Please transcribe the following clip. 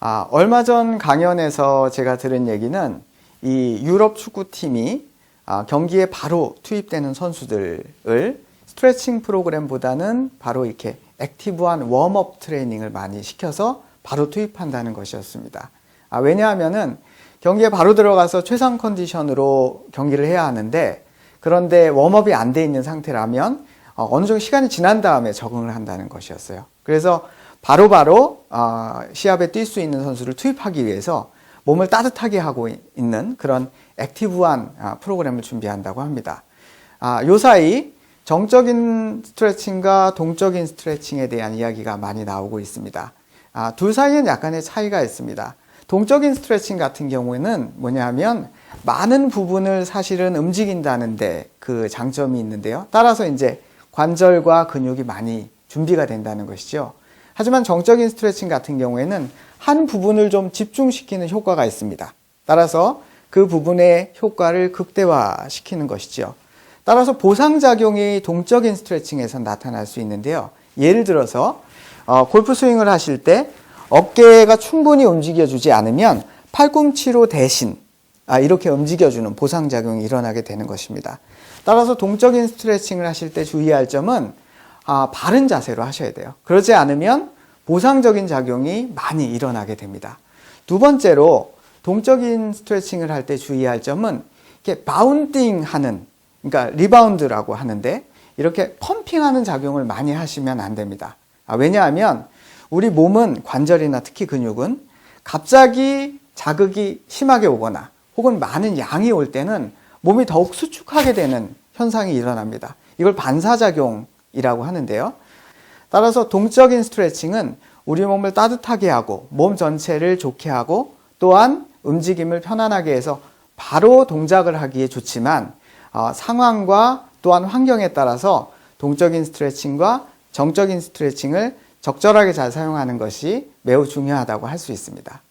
아, 얼마 전 강연에서 제가 들은 얘기는 이 유럽 축구팀이 아, 경기에 바로 투입되는 선수들을 스트레칭 프로그램보다는 바로 이렇게 액티브한 웜업 트레이닝을 많이 시켜서 바로 투입한다는 것이었습니다. 아, 왜냐하면은 경기에 바로 들어가서 최상 컨디션으로 경기를 해야 하는데 그런데 웜업이 안 돼 있는 상태라면 어, 어느 정도 시간이 지난 다음에 적응을 한다는 것이었어요. 그래서 바로바로 어, 시합에 뛸 수 있는 선수를 투입하기 위해서 몸을 따뜻하게 하고 있는 그런 액티브한 아, 프로그램을 준비한다고 합니다. 아, 요 사이 정적인 스트레칭과 동적인 스트레칭에 대한 이야기가 많이 나오고 있습니다. 아, 둘 사이에는 약간의 차이가 있습니다. 동적인 스트레칭 같은 경우에는 뭐냐면 많은 부분을 사실은 움직인다는데 그 장점이 있는데요. 따라서 이제 관절과 근육이 많이 준비가 된다는 것이죠. 하지만 정적인 스트레칭 같은 경우에는 한 부분을 좀 집중시키는 효과가 있습니다. 따라서 그 부분의 효과를 극대화시키는 것이죠. 따라서 보상작용이 동적인 스트레칭에서 나타날 수 있는데요. 예를 들어서 어, 골프 스윙을 하실 때 어깨가 충분히 움직여주지 않으면 팔꿈치로 대신 아, 이렇게 움직여주는 보상작용이 일어나게 되는 것입니다. 따라서 동적인 스트레칭을 하실 때 주의할 점은 아, 바른 자세로 하셔야 돼요. 그러지 않으면 보상적인 작용이 많이 일어나게 됩니다. 두 번째로 동적인 스트레칭을 할 때 주의할 점은 이렇게 바운딩 하는 그러니까 리바운드라고 하는데 이렇게 펌핑하는 작용을 많이 하시면 안 됩니다. 아, 왜냐하면 우리 몸은 관절이나 특히 근육은 갑자기 자극이 심하게 오거나 혹은 많은 양이 올 때는 몸이 더욱 수축하게 되는 현상이 일어납니다. 이걸 반사작용 이라고 하는데요. 따라서 동적인 스트레칭은 우리 몸을 따뜻하게 하고 몸 전체를 좋게 하고 또한 움직임을 편안하게 해서 바로 동작을 하기에 좋지만 어, 상황과 또한 환경에 따라서 동적인 스트레칭과 정적인 스트레칭을 적절하게 잘 사용하는 것이 매우 중요하다고 할 수 있습니다.